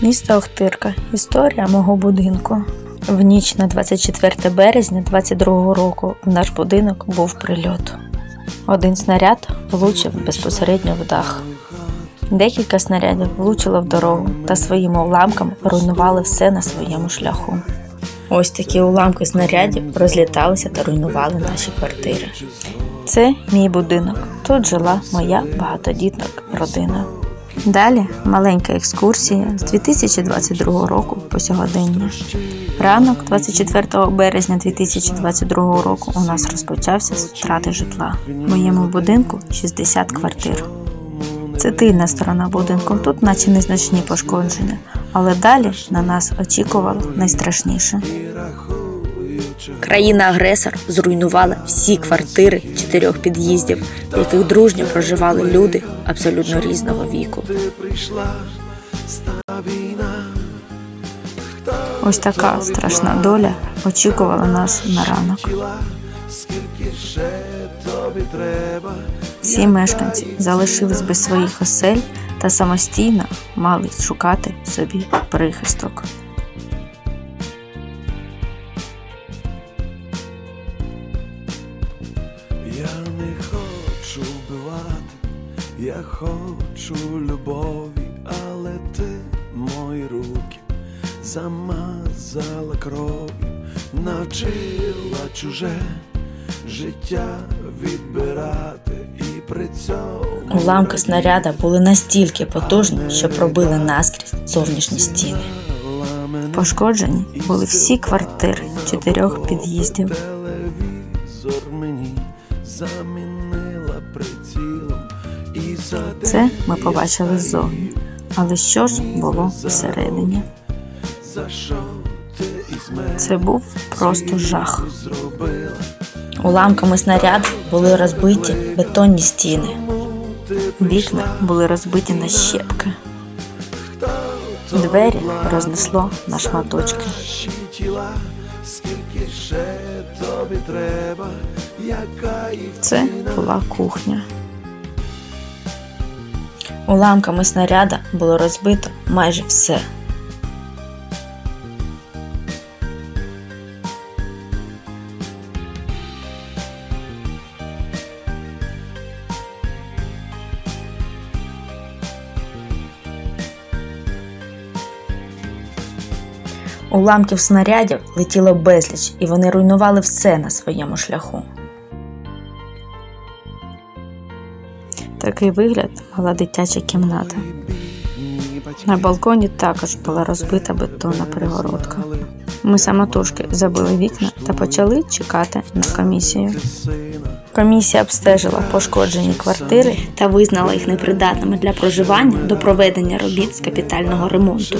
Місто Охтирка. Історія мого будинку. В ніч на 24 березня 22 року в наш будинок був прильот. Один снаряд влучив безпосередньо в дах. Декілька снарядів влучило в дорогу та своїми уламками руйнували все на своєму шляху. Ось такі уламки снарядів розліталися та руйнували наші квартири. Це мій будинок. Тут жила моя багатодітна родина. Далі маленька екскурсія з 2022 року по сьогодення. Ранок 24 березня 2022 року у нас розпочався з втрати житла. В моєму будинку 60 квартир. Це тильна сторона будинку. Тут наче незначні пошкодження, але далі на нас очікувало найстрашніше. Країна-агресор зруйнувала всі квартири чотирьох під'їздів, в яких дружньо проживали люди абсолютно різного віку. Ось така страшна доля очікувала нас на ранок. Всі мешканці залишились без своїх осель та самостійно мали шукати собі прихисток. Хочу любові, але ти мої руки замазала кров'ю, навчила чуже життя відбирати і при цьому Уламки снаряда були настільки потужні, що пробили наскрізь зовнішні стіни. Пошкоджені були всі квартири чотирьох під'їздів. Це ми побачили ззовні. Але що ж було всередині? Це був просто жах. Уламками снаряду були розбиті бетонні стіни. Вікна були розбиті на щепки. Двері рознесло на шматочки. Це була кухня. Уламками снаряда було розбито майже все. Уламків снарядів летіло безліч, і вони руйнували все на своєму шляху. Такий вигляд мала дитяча кімната. На балконі також була розбита бетонна перегородка. Ми самотужки забили вікна та почали чекати на комісію. Комісія обстежила пошкоджені квартири та визнала їх непридатними для проживання до проведення робіт з капітального ремонту.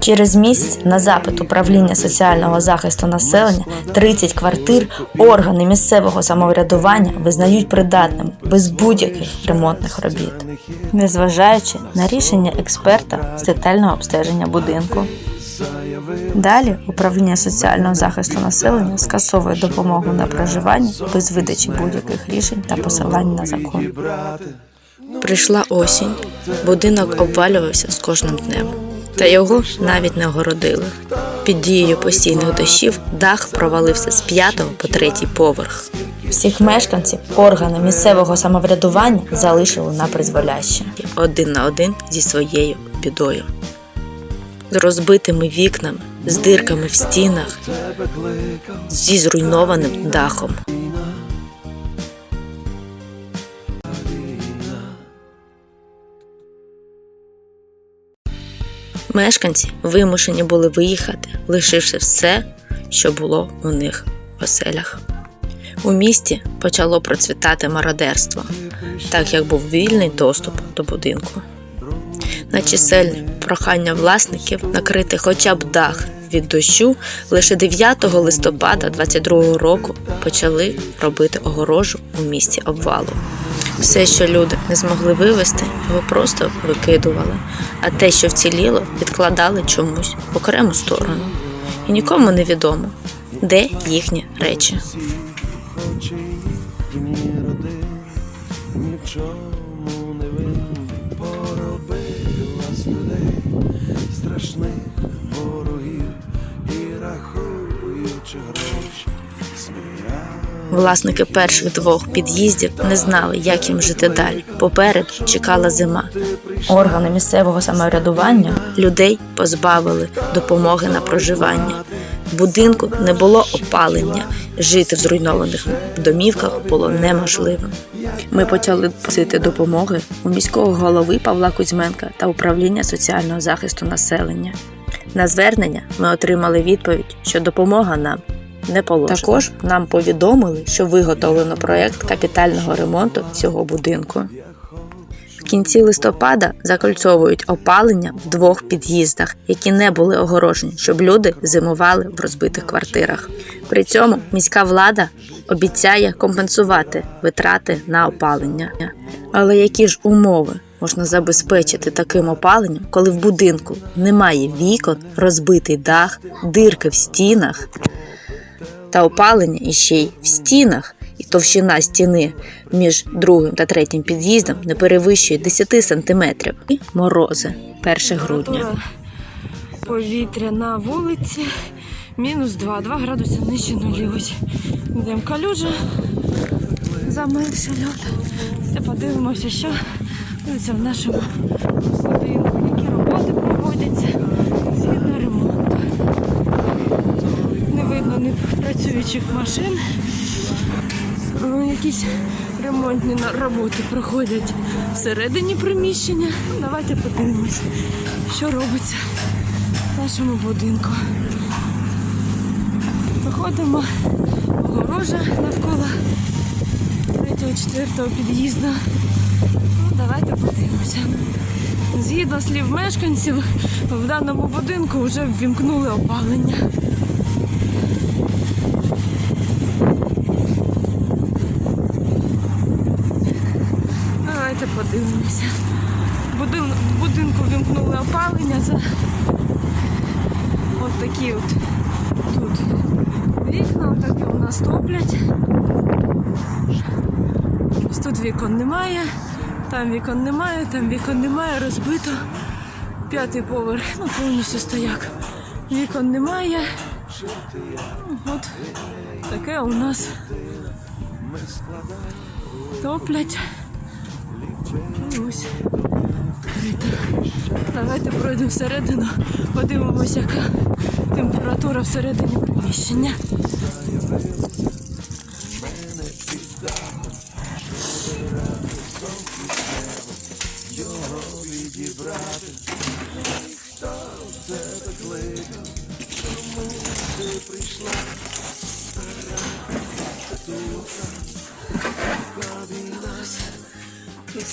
Через місяць на запит управління соціального захисту населення 30 квартир органи місцевого самоврядування визнають придатними без будь-яких ремонтних робіт. незважаючи на рішення експерта з детального обстеження будинку. Далі управління соціального захисту населення скасовує допомогу на проживання без видачі будь-яких рішень та посилань на закон. Прийшла осінь, будинок обвалювався з кожним днем, та його навіть не огородили. Під дією постійних дощів дах провалився з п'ятого по третій поверх. Всіх мешканців органи місцевого самоврядування залишили на призволяще один на один зі своєю бідою. З розбитими вікнами, з дирками в стінах, зі зруйнованим дахом. Мешканці вимушені були виїхати, лишивши все, що було у них в оселях. У місті почало процвітати мародерство, так як був вільний доступ до будинку. На чисельне прохання власників накрити хоча б дах від дощу лише 9 листопада 22 року почали робити огорожу у місті обвалу. Все, що люди не змогли вивезти, його просто викидували, а те, що вціліло, відкладали чомусь в окрему сторону. І нікому не відомо, де їхні речі. Хоч Власники перших двох під'їздів не знали, як їм жити далі. Попереду чекала зима. Органи місцевого самоврядування Людей позбавили допомоги на проживання. В будинку не було опалення. Жити в зруйнованих домівках було неможливо. Ми почали просити допомоги у міського голови Павла Кузьменка та управління соціального захисту населення. На звернення ми отримали відповідь, що допомога нам не положена. Також нам повідомили, що виготовлено проект капітального ремонту цього будинку. В кінці листопада закольцовують опалення в двох під'їздах, які не були огорожені, щоб люди зимували в розбитих квартирах. При цьому міська влада обіцяє компенсувати витрати на опалення. Але які ж умови можна забезпечити таким опаленням, коли в будинку немає вікон, розбитий дах, дирки в стінах та опалення іще й в стінах, і товщина стіни між другим та третім під'їздом не перевищує 10 сантиметрів. І морози 1 грудня. Повітря на вулиці мінус 2, 2 градуси нижче нулі. Йдемо калюжа, замерзший льод. Та подивимося, що в нашому будинку, які роботи проводяться згідно ремонту. Не видно ні працюючих машин. Ну, Якісь ремонтні роботи проходять всередині приміщення. Давайте подивимось, що робиться в нашому будинку. Виходимо, огорожа навколо третього, четвертого під'їзду. Ну, давайте подивимося. Згідно слів мешканців, в даному будинку вже ввімкнули опалення. Будин, в будинку вімкнули опалення. Це от такі от тут вікна, отакі у нас топлять. Ось тут вікон немає, там вікон немає, там вікон немає, розбито. П'ятий поверх, ну повністю стояк. Вікон немає. Ну, От таке у нас топлять. Ось. Давайте пройдемо всередину, подивимося, яка температура всередині приміщення.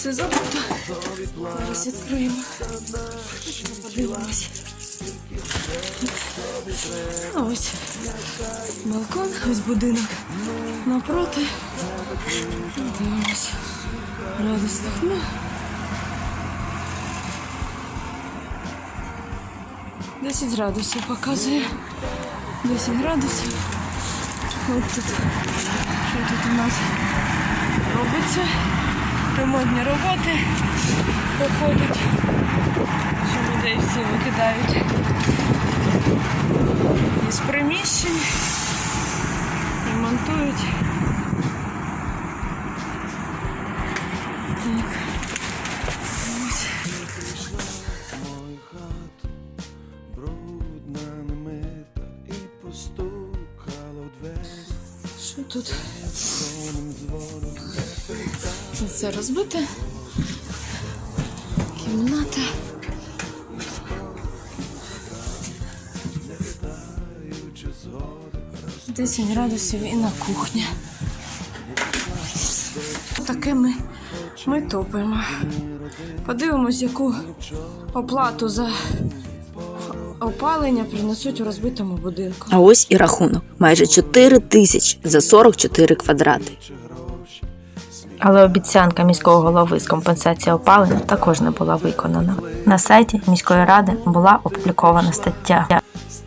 Все забуто. Зараз відкриємо. Подивимось. А ось балкон, ось будинок напроти. Дивимось. Радостно. Ну. Десять градусів показує. 10 градусів. Ось тут. Що тут у нас робиться? Ремонтні роботи проходять, що людей всі викидають із приміщень, ремонтують. Розбите. Кімната. 10 градусів і на кухні. Таке ми, ми топимо. Подивимось, яку оплату за опалення принесуть у розбитому будинку. А ось і рахунок: майже 4 тисячі за 44 квадрати. Але обіцянка міського голови з компенсації опалення також не була виконана. На сайті міської ради була опублікована стаття,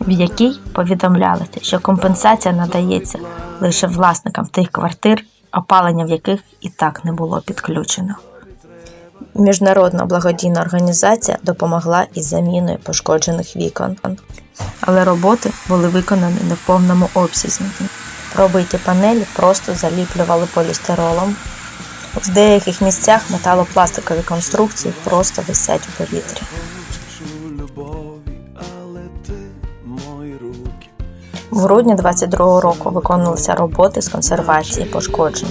в якій повідомлялося, що компенсація надається лише власникам тих квартир, опалення в яких і так не було підключено. Міжнародна благодійна організація допомогла із заміною пошкоджених вікон, але роботи були виконані не в повному обсязі. Пробиті панелі просто заліплювали полістиролом. В деяких місцях металопластикові конструкції просто висять у повітрі. Грудні 22-го року виконувалися роботи з консервації пошкоджень.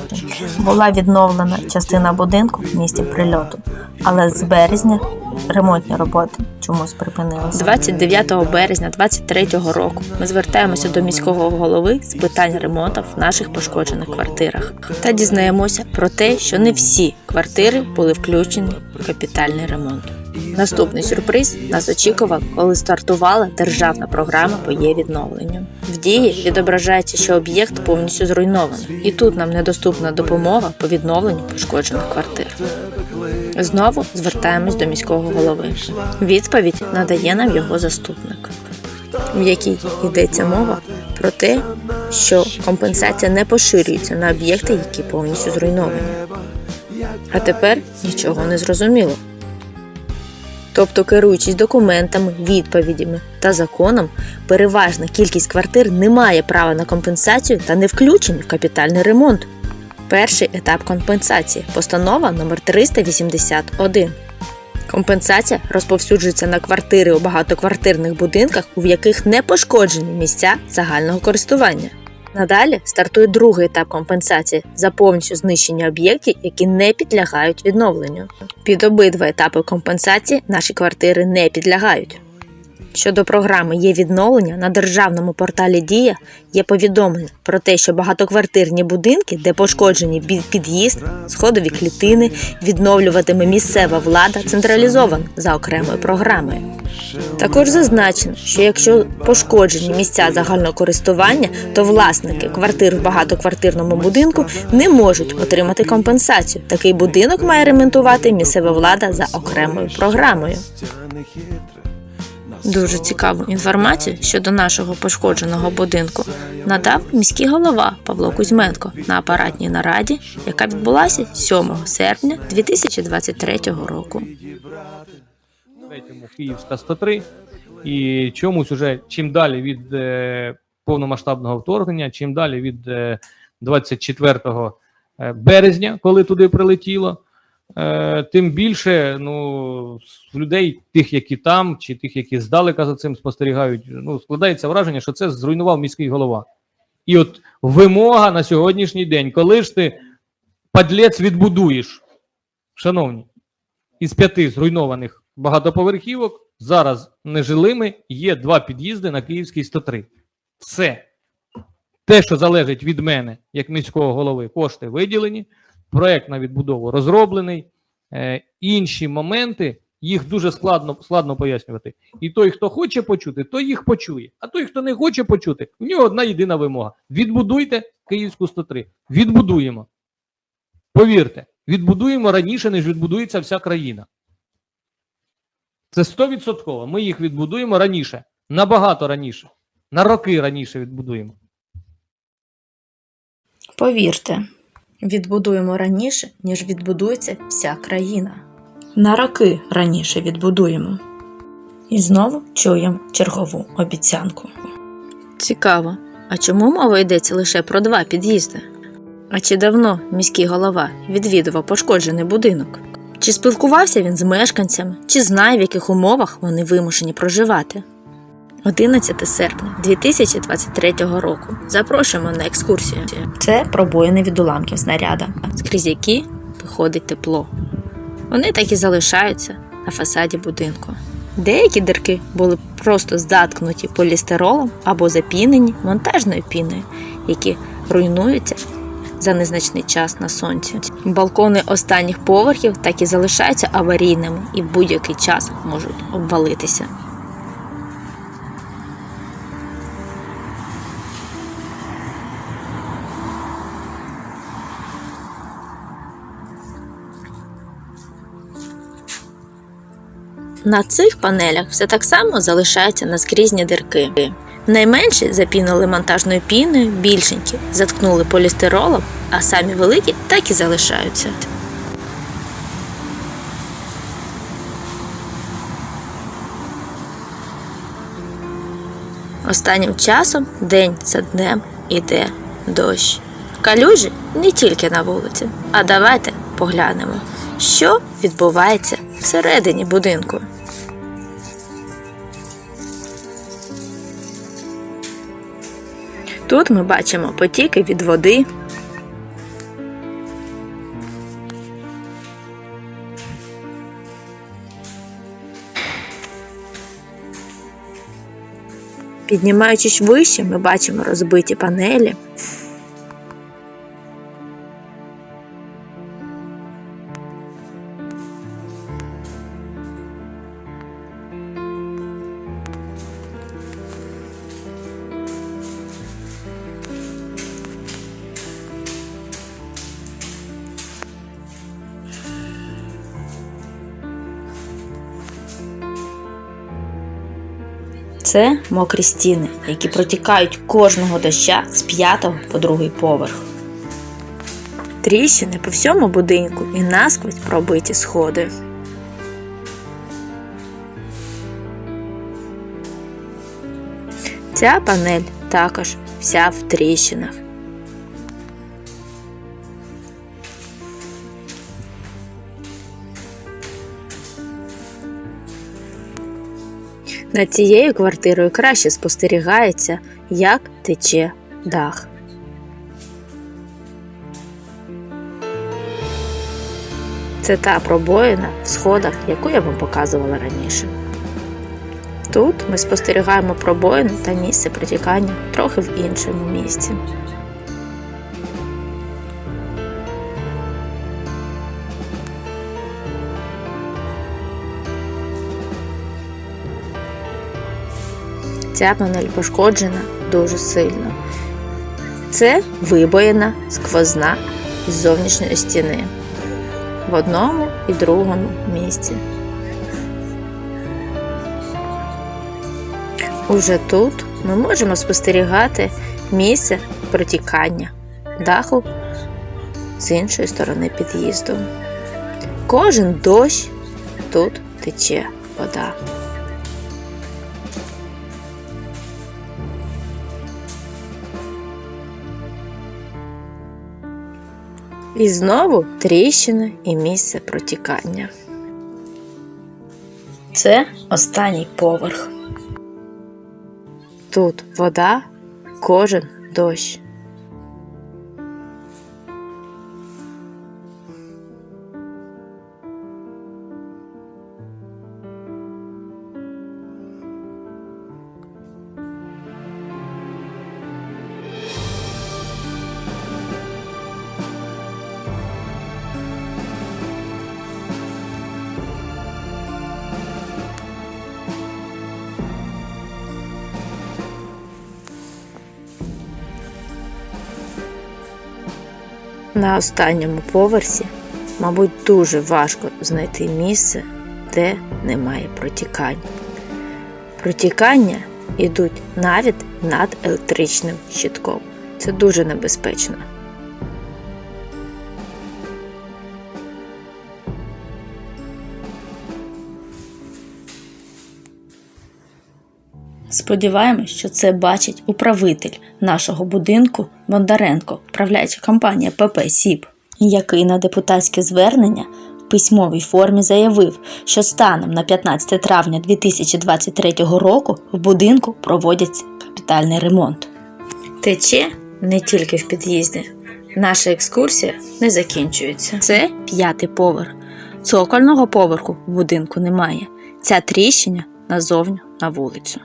Була відновлена частина будинку в місті прильоту, але з березня ремонтні роботи чомусь припинилися. 29 березня 23 року ми звертаємося до міського голови з питань ремонту в наших пошкоджених квартирах та дізнаємося про те, що не всі квартири були включені в капітальний ремонт. Наступний сюрприз нас очікував, коли стартувала державна програма по є відновленню. В дії відображається, що об'єкт повністю зруйнований, і тут нам недоступна допомога по відновленню пошкоджених квартир. Знову звертаємось до міського голови. Відповідь надає нам його заступник, в якій йдеться мова про те, що компенсація не поширюється на об'єкти, які повністю зруйновані. А тепер нічого не зрозуміло. Тобто, керуючись документами, відповідями та законом, переважна кількість квартир не має права на компенсацію та не включені в капітальний ремонт. Перший етап компенсації постанова номер 381. Компенсація розповсюджується на квартири у багатоквартирних будинках, у яких не пошкоджені місця загального користування. Надалі стартує другий етап компенсації за повністю знищення об'єктів, які не підлягають відновленню. Під обидва етапи компенсації наші квартири не підлягають. Щодо програми є відновлення на державному порталі Дія є повідомлення про те, що багатоквартирні будинки, де пошкоджені під'їзд, сходові клітини, відновлюватиме місцева влада централізовано за окремою програмою. Також зазначено, що якщо пошкоджені місця загального користування, то власники квартир в багатоквартирному будинку не можуть отримати компенсацію. Такий будинок має ремонтувати місцева влада за окремою програмою. Дуже цікаву інформацію щодо нашого пошкодженого будинку надав міський голова Павло Кузьменко на апаратній нараді, яка відбулася 7 серпня 2023 року. третьому Київська 103. І чомусь уже чим далі від е, повномасштабного вторгнення, чим далі від е, 24 е, березня, коли туди прилетіло, тим більше ну, людей, тих, які там, чи тих, які здалека за цим спостерігають, ну, складається враження, що це зруйнував міський голова. І от вимога на сьогоднішній день, коли ж ти падлець відбудуєш, шановні, із п'яти зруйнованих багатоповерхівок зараз нежилими є два під'їзди на Київській 103. Все. Те, що залежить від мене, як міського голови, кошти виділені, проект на відбудову розроблений. Е, інші моменти їх дуже складно, складно пояснювати. І той, хто хоче почути, той їх почує. А той, хто не хоче почути, в нього одна єдина вимога: відбудуйте Київську 103. Відбудуємо. Повірте, відбудуємо раніше, ніж відбудується вся країна. Це 100%. Ми їх відбудуємо раніше, набагато раніше, на роки раніше відбудуємо. Повірте, відбудуємо раніше, ніж відбудується вся країна. На роки раніше відбудуємо. І знову чуємо чергову обіцянку. Цікаво, а чому мова йдеться лише про два під'їзди? А чи давно міський голова відвідував пошкоджений будинок? Чи спілкувався він з мешканцями, чи знає, в яких умовах вони вимушені проживати? 11 серпня 2023 року. Запрошуємо на екскурсію. Це пробоїни від уламків снаряда, скрізь які виходить тепло. Вони так і залишаються на фасаді будинку. Деякі дирки були просто заткнуті полістиролом або запінені монтажною піною, які руйнуються за незначний час на сонці. Балкони останніх поверхів так і залишаються аварійними і в будь-який час можуть обвалитися. На цих панелях все так само залишаються наскрізні дирки. Найменші запінили монтажною піною, більшенькі заткнули полістиролом, а самі великі так і залишаються. Останнім часом день за днем іде дощ. Калюжі не тільки на вулиці, а давайте поглянемо, що відбувається всередині будинку. Тут ми бачимо потіки від води. Піднімаючись вище, ми бачимо розбиті панелі. Це мокрі стіни, які протікають кожного доща з п'ятого по другий поверх. Тріщини по всьому будинку і насквозь пробиті сходи. Ця панель також вся в тріщинах. Над цією квартирою краще спостерігається, як тече дах. Це та пробоїна в сходах, яку я вам показувала раніше. Тут ми спостерігаємо пробоїну та місце протікання трохи в іншому місці. Ця панель пошкоджена дуже сильно. Це вибоїна сквозна з зовнішньої стіни в одному і другому місці. Уже тут ми можемо спостерігати місце протікання даху з іншої сторони під'їзду. Кожен дощ тут тече вода. І знову тріщина і місце протікання. Це останній поверх. Тут вода, кожен дощ. На останньому поверсі, мабуть, дуже важко знайти місце, де немає протікань. Протікання йдуть навіть над електричним щитком. Це дуже небезпечно. Сподіваємось, що це бачить управитель нашого будинку Бондаренко, управляюча компанія ПП СІП, який на депутатське звернення в письмовій формі заявив, що станом на 15 травня 2023 року в будинку проводять капітальний ремонт. Тече не тільки в під'їзді. Наша екскурсія не закінчується. Це п'ятий поверх. Цокольного поверху в будинку немає. Ця тріщина назовню на вулицю.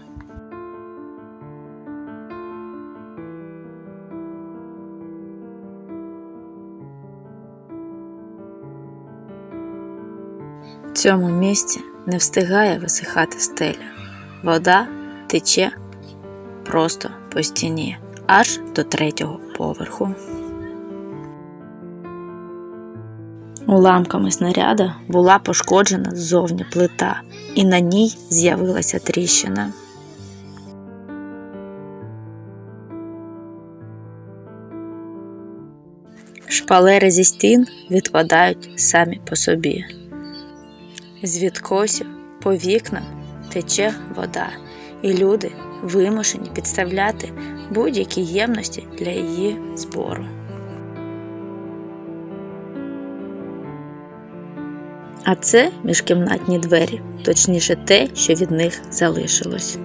Цьому місці не встигає висихати стеля. Вода тече просто по стіні аж до третього поверху. Уламками снаряда була пошкоджена ззовні плита, і на ній з'явилася тріщина. Шпалери зі стін відпадають самі по собі. З відкосів по вікнам тече вода, і люди вимушені підставляти будь-які ємності для її збору. А це міжкімнатні двері, точніше те, що від них залишилось.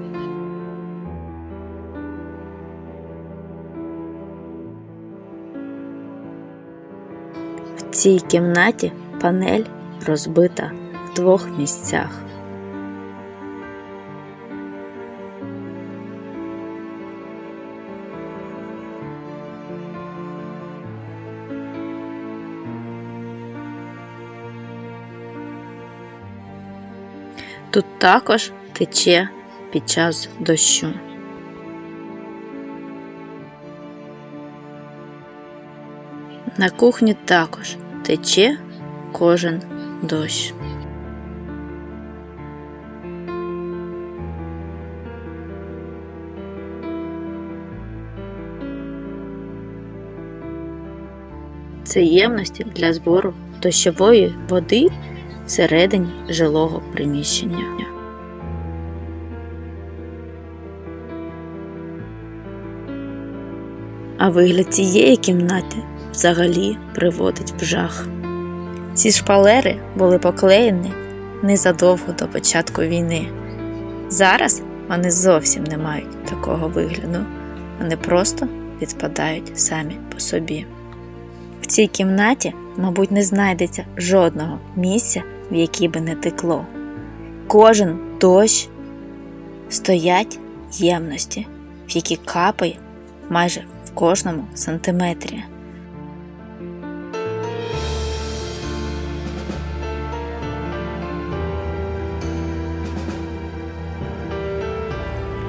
В цій кімнаті панель розбита двох місцях. Тут також тече під час дощу. На кухні також тече кожен дощ. Це ємності для збору дощової води всередині жилого приміщення. А вигляд цієї кімнати взагалі приводить в жах. Ці шпалери були поклеєні незадовго до початку війни. Зараз вони зовсім не мають такого вигляду, вони просто відпадають самі по собі. Цій кімнаті, мабуть, не знайдеться жодного місця, в якій би не текло. Кожен дощ стоять ємності, в які капає майже в кожному сантиметрі.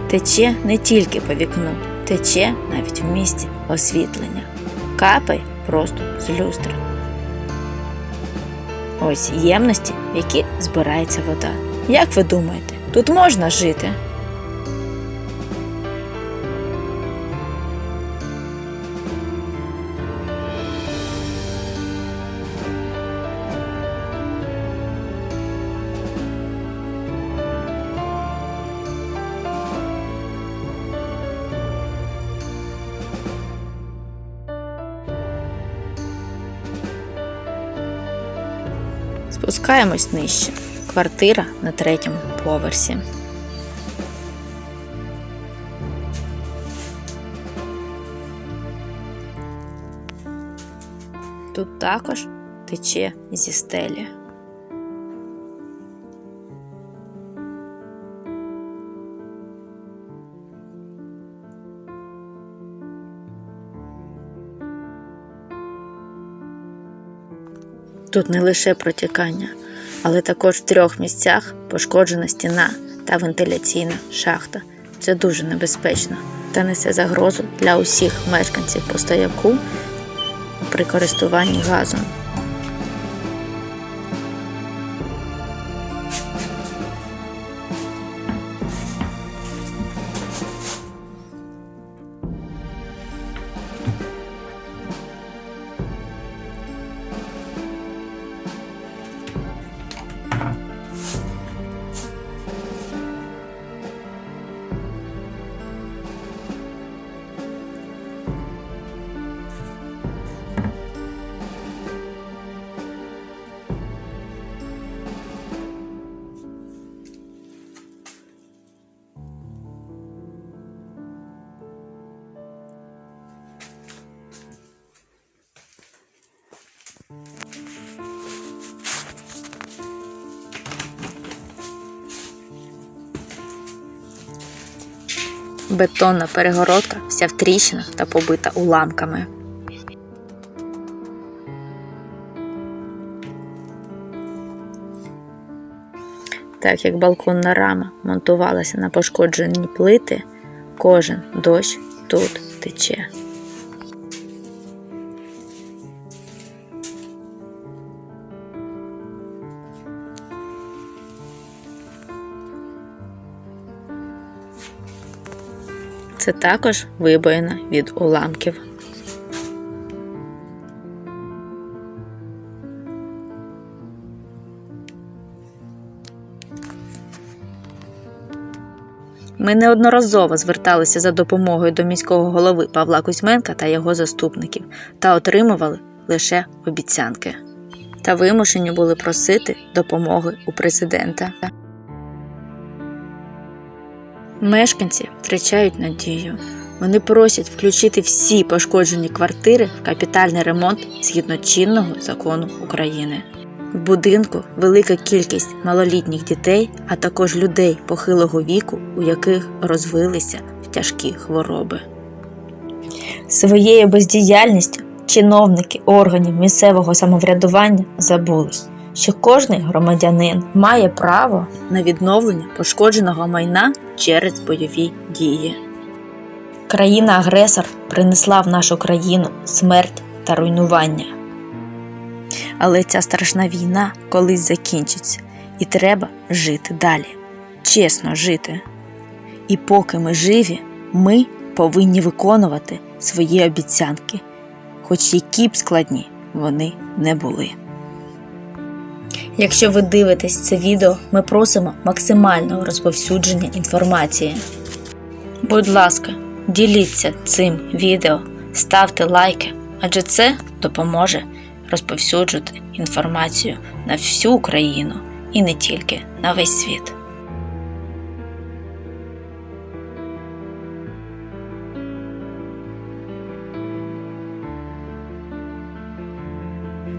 Тече не тільки по вікну, тече навіть в місці освітлення. Капає просто з люстра. Ось ємності, в які збирається вода. Як ви думаєте, тут можна жити? Спускаємось нижче. Квартира на третьому поверсі. Тут також тече зі стелі. Тут не лише протікання, але також в трьох місцях пошкоджена стіна та вентиляційна шахта. Це дуже небезпечно та несе загрозу для усіх мешканців постояку при користуванні газом. Бетонна перегородка вся в та побита уламками. Так як балконна рама монтувалася на пошкоджені плити, кожен дощ тут тече. Це також вибоїна від уламків. Ми неодноразово зверталися за допомогою до міського голови Павла Кузьменка та його заступників та отримували лише обіцянки. Та вимушені були просити допомоги у президента. Мешканці втрачають надію. Вони просять включити всі пошкоджені квартири в капітальний ремонт згідно чинного закону України. В будинку велика кількість малолітніх дітей, а також людей похилого віку, у яких розвилися тяжкі хвороби. Своєю бездіяльністю чиновники органів місцевого самоврядування забули, що кожний громадянин має право на відновлення пошкодженого майна через бойові дії. країна-агресор принесла в нашу країну смерть та руйнування. Але ця страшна війна колись закінчиться, і треба жити далі, чесно жити. І поки ми живі, ми повинні виконувати свої обіцянки, хоч які б складні вони не були. Якщо ви дивитесь це відео, ми просимо максимального розповсюдження інформації. Будь ласка, діліться цим відео, ставте лайки, адже це допоможе розповсюджувати інформацію на всю Україну і не тільки на весь світ.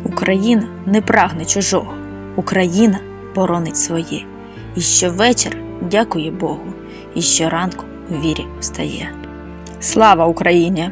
Україна не прагне чужого. Україна боронить своє. І щовечір дякує Богу, і щоранку у вірі встає. Слава Україні!